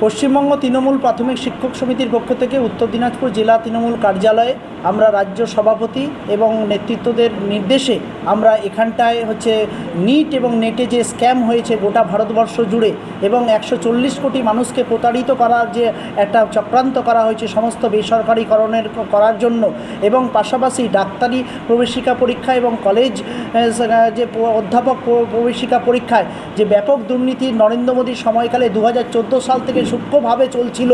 পশ্চিমবঙ্গ তৃণমূল প্রাথমিক শিক্ষক সমিতির পক্ষ থেকে উত্তর দিনাজপুর জেলা তৃণমূল কার্যালয়ে আমরা রাজ্য সভাপতি এবং নেতৃত্বদের নির্দেশে আমরা এখানটায় হচ্ছে নিট এবং নেটে যে স্ক্যাম হয়েছে গোটা ভারতবর্ষ জুড়ে এবং একশো চল্লিশ কোটি মানুষকে প্রতারিত করার যে একটা চক্রান্ত করা হয়েছে সমস্ত বেসরকারিকরণের করার জন্য এবং পাশাপাশি ডাক্তারি প্রবেশিকা পরীক্ষা এবং কলেজ যে অধ্যাপক প্রবেশিকা পরীক্ষায় যে ব্যাপক দুর্নীতি নরেন্দ্র মোদীর সময়কালে দু সাল থেকে সূক্ষ্মভাবে চলছিল।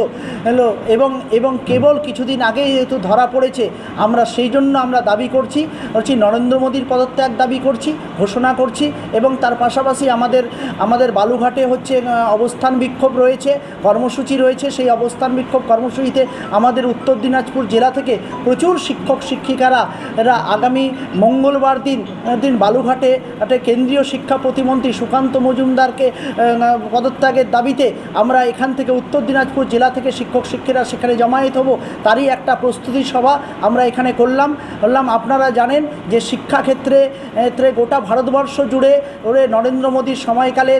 এবং এবং কেবল কিছুদিন আগে যেহেতু ধরা পড়েছে, আমরা সেই জন্য আমরা দাবি করছি হচ্ছে নরেন্দ্র মোদীর পদত্যাগ দাবি করছি, ঘোষণা করছি, এবং তার পাশাপাশি আমাদের আমাদের বালুঘাটে হচ্ছে অবস্থান বিক্ষোভ রয়েছে, কর্মসূচি রয়েছে, সেই অবস্থান বিক্ষোভ কর্মসূচিতে আমাদের উত্তর দিনাজপুর জেলা থেকে প্রচুর শিক্ষক শিক্ষিকারা, এরা আগামী মঙ্গলবার দিন দিন বালুঘাটে, একটা কেন্দ্রীয় শিক্ষা প্রতিমন্ত্রী সুকান্ত মজুমদারকে পদত্যাগের দাবিতে আমরা এখান থেকে উত্তর দিনাজপুর জেলা থেকে শিক্ষক শিক্ষিরা সেখানে জমায়েত হব, তারই একটা প্রস্তুতি সভা আমরা এখানে করলাম। বললাম, আপনারা জানেন যে শিক্ষাক্ষেত্রে ক্ষেত্রে গোটা ভারতবর্ষ জুড়ে ওরে নরেন্দ্র মোদীর সময়কালে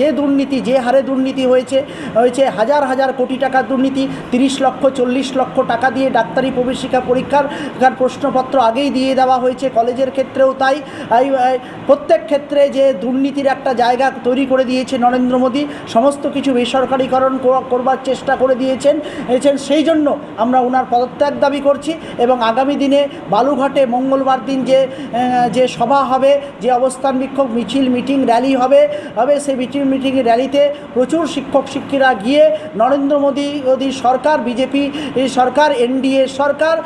যে দুর্নীতি, যে হারে দুর্নীতি হয়েছে হয়েছে হাজার হাজার কোটি টাকার দুর্নীতি, তিরিশ লক্ষ, চল্লিশ লক্ষ টাকা দিয়ে ডাক্তারি প্রবেশিকা পরীক্ষার প্রশ্নপত্র আগেই দিয়ে দেওয়া হয়েছে, কলেজের ক্ষেত্রেও তাই। প্রত্যেক ক্ষেত্রে যে দুর্নীতির একটা জায়গা তৈরি করে দিয়েছে নরেন্দ্র মোদী সমস্ত কিছু বেসরকারিকরণ করবার চেষ্টা করে দিয়েছেন এছেন সেই জন্য আমরা ওনার পদত্যাগ দাবি করছি এবং আগামী দিনে বালুঘাটে মঙ্গলবার দিন যে যে সভা হবে, যে অবস্থান বিক্ষোভ, মিছিল, মিটিং, র্যালি হবে হবে সেই মিটিং মিটিং র্যালিতে প্রচুর শিক্ষক শিক্ষিরা গিয়ে নরেন্দ্র মোদী মোদী সরকার, বিজেপি সরকার, এনডিএ সরকার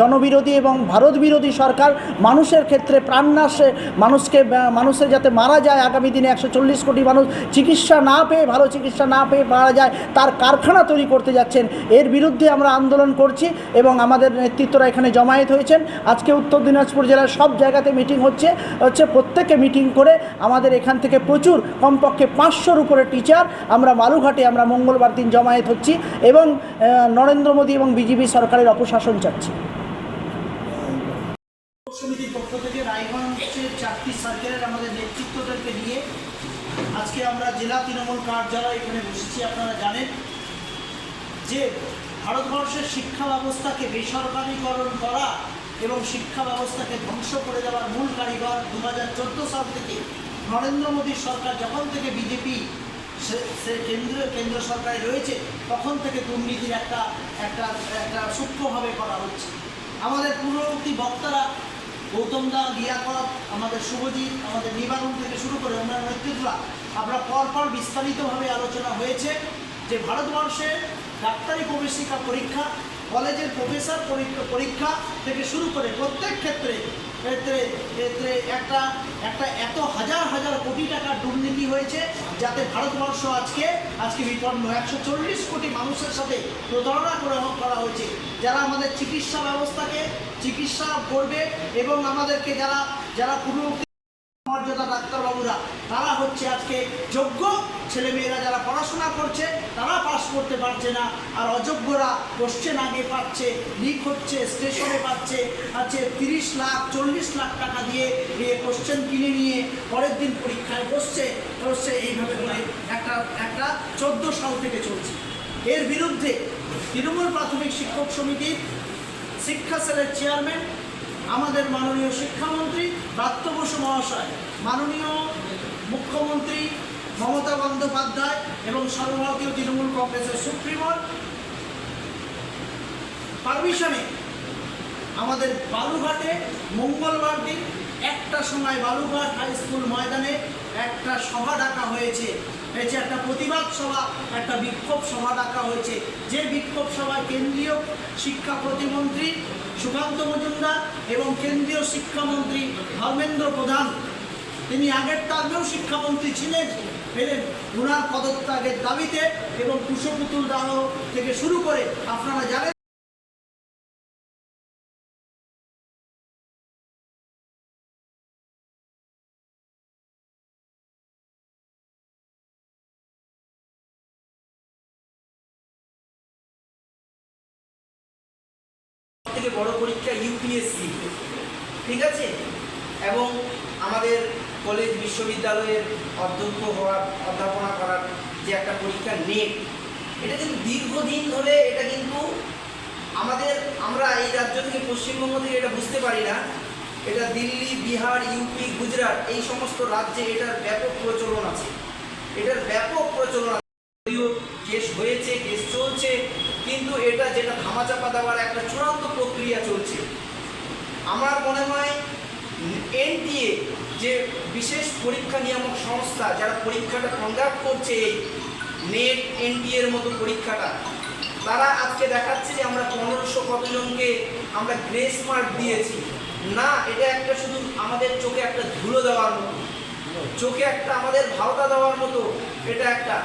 জনবিরোধী এবং ভারত বিরোধী সরকার মানুষের ক্ষেত্রে প্রাণনাশে মানুষকে, মানুষের যাতে মারা যায় আগামী দিনে একশো চল্লিশ কোটি মানুষ, চিকিৎসা না পেয়ে ভালো চিকিৎসা না পেয়ে পাওয়া যায়, তার কারখানা তৈরি করতে যাচ্ছেন। এর বিরুদ্ধে আমরা আন্দোলন করছি এবং আমাদের নেতৃত্বরা এখানে জমায়েত হয়েছেন। আজকে উত্তর দিনাজপুর জেলার সব জায়গাতে মিটিং হচ্ছে হচ্ছে প্রত্যেকে মিটিং করে আমাদের এখান থেকে প্রচুর, কমপক্ষে পাঁচশোর উপরে টিচার আমরা মালুঘাটে আমরা মঙ্গলবার দিন জমায়েত হচ্ছি এবং নরেন্দ্র মোদী এবং বিজেপি সরকারের অপশাসন চাচ্ছি সমিতির পক্ষ থেকে রায়গঞ্জের চারটি সার্কেলের আমাদের নেতৃত্বদেরকে নিয়ে আজকে আমরা জেলা তৃণমূল কার্যালয় এখানে বসেছি, আপনারা জানেন যে ভারতবর্ষের শিক্ষা ব্যবস্থাকে বেসরকারীকরণ করা এবং শিক্ষা ব্যবস্থাকে ধ্বংস করে দেওয়ার মূল কারিগর দু হাজার চোদ্দ সাল থেকে নরেন্দ্র মোদী সরকার যখন থেকে বিজেপি সে কেন্দ্রীয় কেন্দ্র সরকারে রয়েছে, তখন থেকে দুর্নীতির একটা একটা একটা সূক্ষ্মভাবে করা হচ্ছে। আমাদের পূর্ববর্তী বক্তারা গৌতম দা দিয়াকর আমাদের শুভজিৎ, আমাদের নিবারণ থেকে শুরু করে অন্যান্য নেতৃত্বরা আমরা পরপর বিস্তারিতভাবে আলোচনা হয়েছে যে ভারতবর্ষে ডাক্তারি প্রবেশিকা পরীক্ষা কলেজের প্রফেসর পরীক্ষা থেকে শুরু করে প্রত্যেক ক্ষেত্রে ক্ষেত্রে ক্ষেত্রে একটা একটা এত হাজার হাজার কোটি টাকার দুর্নীতি হয়েছে যাতে ভারতবর্ষ আজকে আজকে বিপন্ন। একশো চল্লিশ কোটি মানুষের সাথে প্রতারণা করে করা হয়েছে। যারা আমাদের চিকিৎসা ব্যবস্থাকে চিকিৎসা করবে এবং আমাদেরকে যারা যারা পূর্ববর্তী মর্যাদা ডাক্তারবাবুরা, তারা হচ্ছে আজকে যোগ্য ছেলেমেয়েরা যারা পড়াশোনা করছে, তারা করতে পারছে না, আর অযোগ্যরা কোশ্চেন আগে পাচ্ছে লিক হচ্ছে স্টেশনে পাচ্ছে, আছে তিরিশ লাখ, চল্লিশ লাখ টাকা দিয়ে দিয়ে কোশ্চেন কিনে নিয়ে পরের দিন পরীক্ষায় বসছে বসছে, এইভাবে করে একটা একটা চোদ্দ সাল থেকে চলছে। এর বিরুদ্ধে তৃণমূল প্রাথমিক শিক্ষক সমিতির শিক্ষা সেলের চেয়ারম্যান আমাদের মাননীয় শিক্ষামন্ত্রী, ব্রাত্য বসু মহাশয়, মাননীয় মুখ্যমন্ত্রী মমতা বন্দ্যোপাধ্যায় এবং সর্বভারতীয় তৃণমূল কংগ্রেসের সুপ্রিমোর পারমিশনে আমাদের বালুঘাটে মঙ্গলবার দিন একটা সময় বালুঘাট হাই স্কুল ময়দানে একটা সভা ডাকা হয়েছে। হয়েছে একটা প্রতিবাদ সভা, একটা বিক্ষোভ সভা ডাকা হয়েছে। যে বিক্ষোভ সভায় কেন্দ্রীয় শিক্ষা প্রতিমন্ত্রী সুকান্ত মজুমদার এবং কেন্দ্রীয় শিক্ষামন্ত্রী ধর্মেন্দ্র প্রধান, তিনি আগের টার্মেও শিক্ষামন্ত্রী ছিলেন। পেলেন ওনার পদত্যাগের দাবিতে এবং কুশপুতুল দাহ থেকে শুরু করে আপনারা জানেন থেকে বড় পরীক্ষা ইউপিএসসি। ঠিক আছে? এবং আমাদের কলেজ বিশ্ববিদ্যালয়ের অধ্যক্ষ হওয়ার, অধ্যাপনা করার যে একটা পরীক্ষা নেট এটা কিন্তু দীর্ঘদিন ধরে এটা কিন্তু আমাদের, আমরা এই রাজ্য থেকে পশ্চিমবঙ্গ থেকে এটা বুঝতে পারি না। এটা দিল্লি, বিহার, ইউপি, গুজরাট এই সমস্ত রাজ্যে এটার ব্যাপক প্রচলন আছে। এটার ব্যাপক প্রচলন যদিও কেস হয়েছে কেস চলছে, কিন্তু এটা যেটা ধামাচাপা দেওয়ার একটা চূড়ান্ত প্রক্রিয়া চলছে। আমার মনে হয়, এনটিএ যে বিশেষ পরীক্ষা নিয়ামক সংস্থা যারা পরীক্ষাটা কন্ডাক্ট করছে এই নেট এনটিএ এর মতো পরীক্ষাটা, তারা আজকে দেখাচ্ছে যে আমরা পনেরোশো কতজনকে আমরা গ্রেস মার্ক দিয়েছি। না, এটা একটা শুধু আমাদের চোখে একটা ধুলো দেওয়ার মতো, চোখে একটা আমাদের ভাওতা দেওয়ার মতো, এটা একটা।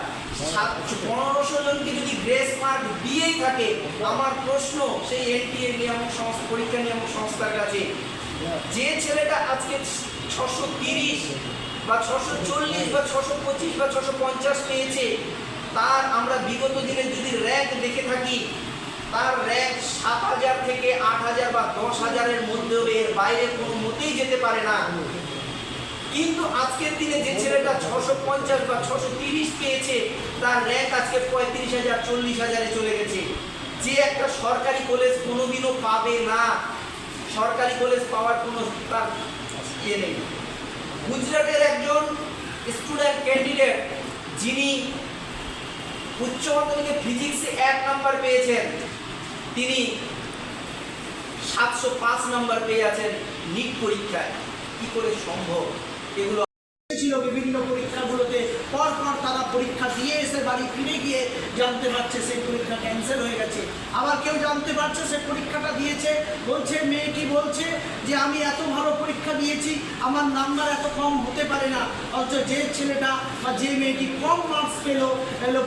পনেরোশো জনকে যদি গ্রেস মার্ক দিয়েই থাকে, আমার প্রশ্ন সেই এনটিএ নিয়ামক সংস্থা, পরীক্ষা নিয়ামক সংস্থার কাছে যে ছেলেটা আজকে ছশো তিরিশ বা ছশো চল্লিশ বা ছশো পঁচিশ বা ছশো পঞ্চাশ পেয়েছে, তার আমরা বিগত দিনে যদি র্যাঙ্ক দেখে থাকি, তার র্যাঙ্ক সাত হাজার থেকে আট হাজার বা দশ হাজারের মধ্যেও এর বাইরে কোনো মতেই যেতে পারে না। কিন্তু আজকের দিনে যে ছেলেটা ছশো পঞ্চাশ বা ছশো তিরিশ পেয়েছে, তার র্যাঙ্ক আজকে পঁয়ত্রিশ হাজার, চল্লিশ হাজারে চলে গেছে। যে একটা সরকারি কলেজ কোনোদিনও পাবে না। সরকারি কলেজ পাওয়ার কোনো তার ইয়ে নেই। গুজরাটের একজন স্টুডেন্ট ক্যান্ডিডেট যিনি উচ্চ মাধ্যমিকে ফিজিক্সে এক নাম্বার পেয়েছেন। তিনি সাতশো পাঁচ নাম্বার পেয়ে আছেন নিট পরীক্ষায়। কি করে সম্ভব? এগুলো ছিল বিভিন্ন পরীক্ষাগুলোতে পর পর তারা পরীক্ষা দিয়ে এসে বাড়ি ফিরে গিয়ে জানতে পারছে সেই পরীক্ষা ক্যান্সেল হয়ে গেছে। আবার কেউ জানতে পারছে সে পরীক্ষাটা দিয়েছে। বলছে, মেয়েটি বলছে যে, আমি এত ভালো পরীক্ষা দিয়েছি, আমার নাম্বার এত কম হতে পারে না। অথচ যে ছেলেটা বা যে মেয়েটি কম মার্কস পেল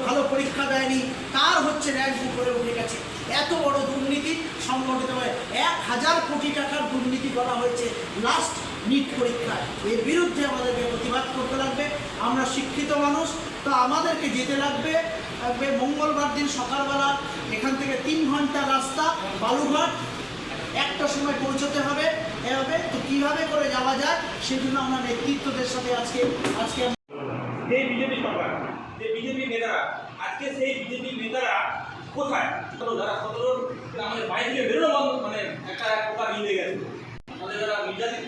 ভালো পরীক্ষা দেয়নি, তার হচ্ছে র্যাঙ্ক উপরে উঠে গেছে। এত বড় দুর্নীতি সংগঠিত হয়ে এক হাজার কোটি টাকার দুর্নীতি করা হয়েছে লাস্ট নিট পরীক্ষায়। এর বিরুদ্ধে আমাদেরকে প্রতিবাদ করতে লাগবে। আমরা শিক্ষিত মানুষ তো আমাদেরকে যেতে লাগবে মঙ্গলবার দিন সকালবেলা। এখান থেকে তিন ঘণ্টা রাস্তা বালুঘাট একটা সময় পৌঁছতে হবে। এভাবে তো কীভাবে করে যাওয়া যায়, সেজন্য আমরা নেতৃত্বদের সাথে আজকে আজকে সেই বিজেপি সরকার, যে বিজেপি নেতারা, আজকে সেই বিজেপি নেতারা কোথায়? যারা সতেরো আমাদের বাড়ি থেকে বেরোনো মানে একটা প্রকার নিয়ে গেছে। আমাদের যারা নির্যাতিত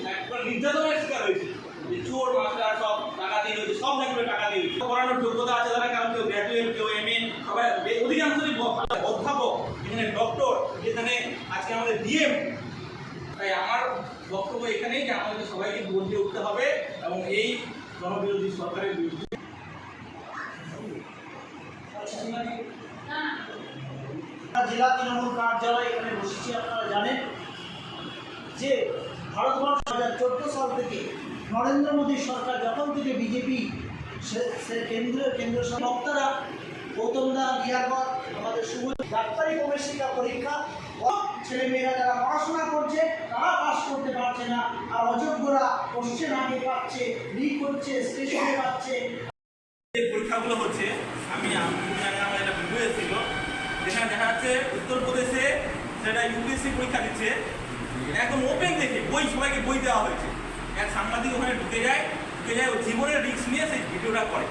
নির্যাতনের শিকার হয়েছে। যে চোর, মাস্টার সব সব নাকি টাকা দিয়ে করানোর যোগ্যতা আছে তারা, কারণ কেউ গ্র্যাজুয়েট কেউ এম এ সবাই অধিকাংশই অধ্যাপক, এখানে ডক্টর যেখানে আজকে আমাদের ডিএম তাই আমার বক্তব্য এখানেই যে আমাদের সবাইকে গর্জে উঠতে হবে এবং এই জনবিরোধী সরকারের বিরুদ্ধে জেলা তৃণমূল কার্যালয় এখানে বসেছি, আপনারা জানেন যে ভারতবর্ষ দু হাজার চোদ্দ সাল থেকে নরেন্দ্র মোদী সরকার যখন থেকে বিজেপি সে কেন্দ্রীয় কেন্দ্র বক্তারা গৌতম দা রিয়াগর আমাদের শুভ ডাক্তারি প্রবেশিকা পরীক্ষা ছেলে মেয়েরা যারা পড়াশোনা করছে, তারা পাস করতে পারছে না, আর অযোগ্যরা কোশ্চেন আগে পাচ্ছে লিক হচ্ছে স্টেশনে পাচ্ছে। পরীক্ষাগুলো হচ্ছে, আমি আমি আমার যেখানে দেখা যাচ্ছে, উত্তরপ্রদেশে সেটা ইউপিএসসি পরীক্ষা দিচ্ছে একদম ওপেন দেখে বই, সবাইকে বই দেওয়া হয়েছে। এক সাংবাদিক ওখানে ঢুকে যায় ঢুকে যায়, ও জীবনের রিস্ক নিয়ে সেই ভিডিওটা করে।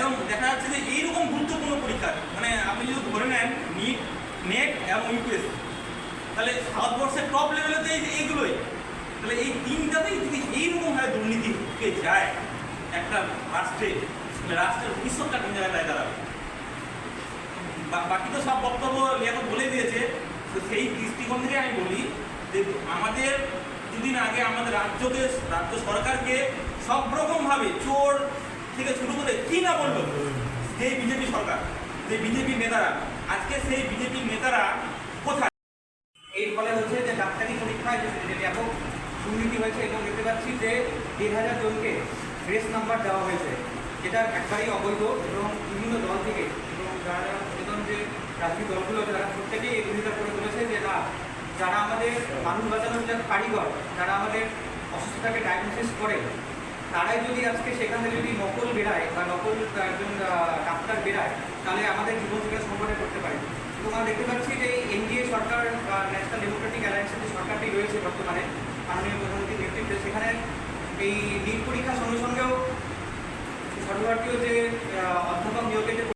এবং দেখা যাচ্ছে যে এইরকম গুরুত্বপূর্ণ পরীক্ষা মানে আপনি যদি ধরে নেন নিট নেট এবং ইউপিএসসি তাহলে ভারতবর্ষের টপ লেভেলে তো এই- এইগুলোই। তাহলে এই তিনটাতেই যদি এইরকমভাবে দুর্নীতি ঢুকে যায়, একটা রাষ্ট্রে রাষ্ট্রের ভবিষ্যৎটা কোন জায়গায় দাঁড়াবে? বাকি তো সব বক্তব্য লিয়াকত বলে দিয়েছে, তো সেই দৃষ্টিকোণ থেকে আমি বলি যে আমাদের দুদিন আগে আমাদের রাজ্যকে, রাজ্য সরকারকে সব রকমভাবে চোর থেকে শুরু করে কি না বলল যে বিজেপি সরকার যে বিজেপি নেতারা। আজকে সেই বিজেপি নেতারা কোথায়? এর ফলে হচ্ছে যে ডাক্তারি পরীক্ষায় যে ব্যাপক দুর্নীতি হয়েছে এবং দেখতে পাচ্ছি যে দেড় হাজার জনকে গ্রেস নাম্বার দেওয়া হয়েছে, যেটা একবারই অবৈধ এবং বিভিন্ন দল থেকে এবং যারা যে রাজনৈতিক দলগুলো আছে তারা প্রত্যেকেই এই বিরোধিতা করে তুলেছে যে না যারা আমাদের মানুষ বাঁচানোর যে কারিগর, যারা আমাদের অসুস্থতাকে ডায়াগনোসিস করে, তারাই যদি আজকে সেখান থেকে যদি নকল বেরায় বা নকল একজন ডাক্তার বেরায়, তাহলে আমাদের জীবন থেকে সংকটে করতে পারে। এবং আমরা দেখতে পাচ্ছি যে এনডিএ সরকার বা ন্যাশনাল ডেমোক্রেটিক অ্যালায়েন্সের যে সরকারটি রয়েছে বর্তমানে, মাননীয় প্রধানমন্ত্রীর নেতৃত্বে, সেখানে এই নিট পরীক্ষার সঙ্গে সঙ্গেও সর্বভারতীয় যে অধ্যাপক নিয়োগ